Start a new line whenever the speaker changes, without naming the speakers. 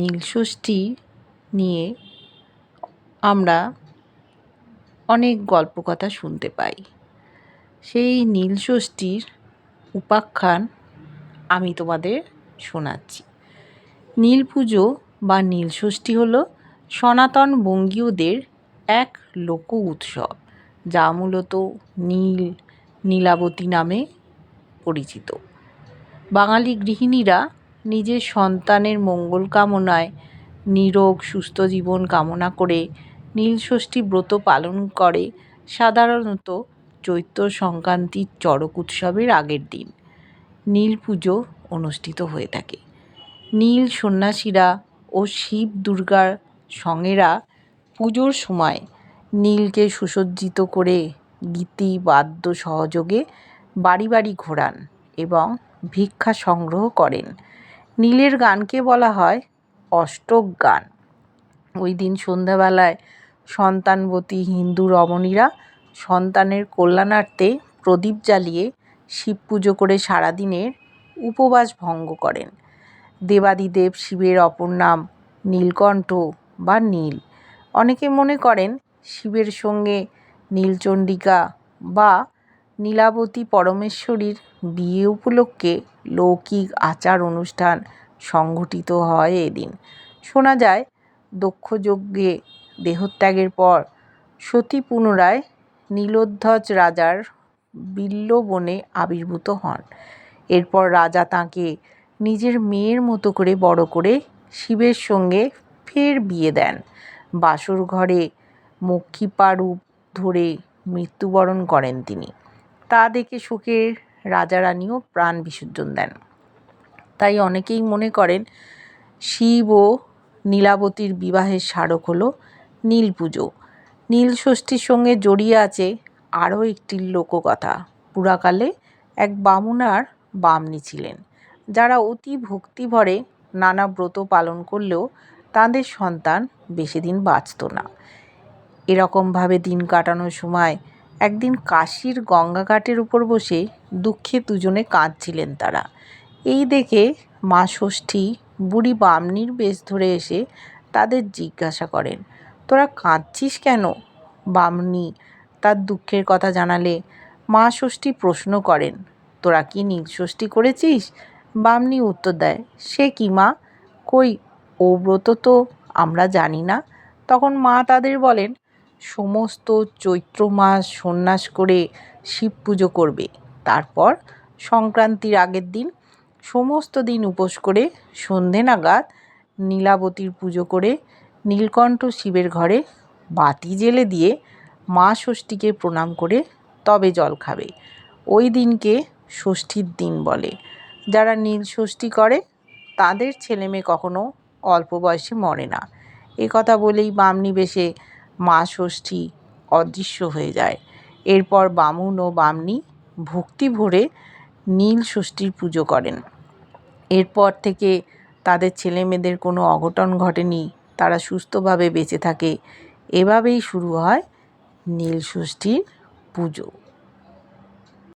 নীলষষ্ঠী নিয়ে আমরা অনেক গল্প কথা শুনতে পাই। সেই নীলষষ্ঠীর উপাখ্যান আমি তোমাদের শোনাচ্ছি। নীল পুজো বা নীলষষ্ঠী হল সনাতন বঙ্গীয়দের এক লোক উৎসব, যা মূলত নীল নীলাবতী নামে পরিচিত। বাঙালি গৃহিণীরা নিজের সন্তানের মঙ্গল কামনায় নিরোগ, সুস্থ জীবন কামনা করে নীলষষ্ঠী ব্রত পালন করে সাধারণত চৈত্র সংক্রান্তির চড়ক উৎসবের আগের দিন। নীল পুজো অনুষ্ঠিত হয়ে থাকে। নীল সন্ন্যাসীরা ও শিব দুর্গার সঙ্গেরা পুজোর সময় নীলকে সুসজ্জিত করে গীতি, বাদ্য সহযোগে বাড়ি বাড়ি ঘোরান এবং ভিক্ষা সংগ্রহ করেন। নীলের গানকে বলা হয় অষ্টক গান। ওই দিন সন্ধ্যাবেলায় সন্তানবতী হিন্দু রমণীরা সন্তানের কল্যাণার্থে প্রদীপ জ্বালিয়ে শিব পুজো করে সারাদিনের উপবাস ভঙ্গ করেন। দেবাদিদেব শিবের অপর নাম নীলকণ্ঠ বা নীল। অনেকে মনে করেন শিবের সঙ্গে নীলচণ্ডিকা বা নীলাবতী পরমেশ্বরীর বিয়ে উপলক্ষে লৌকিক আচার অনুষ্ঠান সংঘটিত হয় এদিন। শোনা যায় দক্ষ যজ্ঞে দেহত্যাগের পর সতী পুনরায় নীলোধ্বজ রাজার বিল্লবনে আবির্ভূত হন। এরপর রাজা তাঁকে নিজের মেয়ের মতো করে বড় করে শিবের সঙ্গে ফের বিয়ে দেন। বাসর ঘরে মক্ষিপা রূপ ধরে মৃত্যুবরণ করেন তিনি। তা দেখে শোকে রাজা রানীও প্রাণ বিসর্জন দেন। তাই অনেকেই মনে করেন, শিব ও নীলাবতীর বিবাহের স্মারক হল নীল পুজো নীল ষষ্ঠীর সঙ্গে জড়িয়ে আছে আরও একটি লোককথা। পুরাকালে এক বামুনার বামনি ছিলেন, যারা অতি ভক্তিভরে নানা ব্রত পালন করলেও তাঁদের সন্তান বেশি দিন বাঁচত না। এরকমভাবে দিন কাটানোর সময় একদিন কাশীর গঙ্গাঘাটের উপর বসে দুঃখে দুজনে কাঁদছিলেন তারা। এই দেখে মা ষষ্ঠী, বুড়ি বামনির বেশ ধরে এসে তাদের জিজ্ঞাসা করেন, তোরা কাঁদছিস কেন? বামনি তার দুঃখের কথা জানালে মা ষষ্ঠী প্রশ্ন করেন, তোরা কি নীলষষ্ঠী করেছিস? বামনি উত্তর দেয়, সে কি মা? কই, ও ব্রত তো আমরা জানি না। তখন মা তাদের বলেন সমস্ত চৈত্র মাস সন্ন্যাস করে শিব পুজো করবে। তারপর সংক্রান্তির আগের দিন সমস্ত দিন উপোস করে সন্ধে নাগাদ নীলাবতীর পুজো করে নীলকণ্ঠ শিবের ঘরে বাতি জেলে দিয়ে মা ষষ্ঠীকে প্রণাম করে তবে জল খাবে। ওই দিনকে ষষ্ঠীর দিন বলে। যারা নীল ষষ্ঠী করে, তাদের ছেলেমেয়ে কখনো অল্প বয়সে মরে না। এ কথা বলেই বামনি বেশে মা ষষ্ঠী অদৃশ্য হয়ে যায়। এরপর বামুন ও বামনি ভক্তি ভরে নীল ষষ্ঠীর পুজো করেন। এরপর থেকে তাদের ছেলেমেয়েদের কোনো অঘটন ঘটেনি, তারা সুস্থভাবে বেঁচে থাকে। এভাবেই শুরু হয় নীল ষষ্ঠীর পুজো।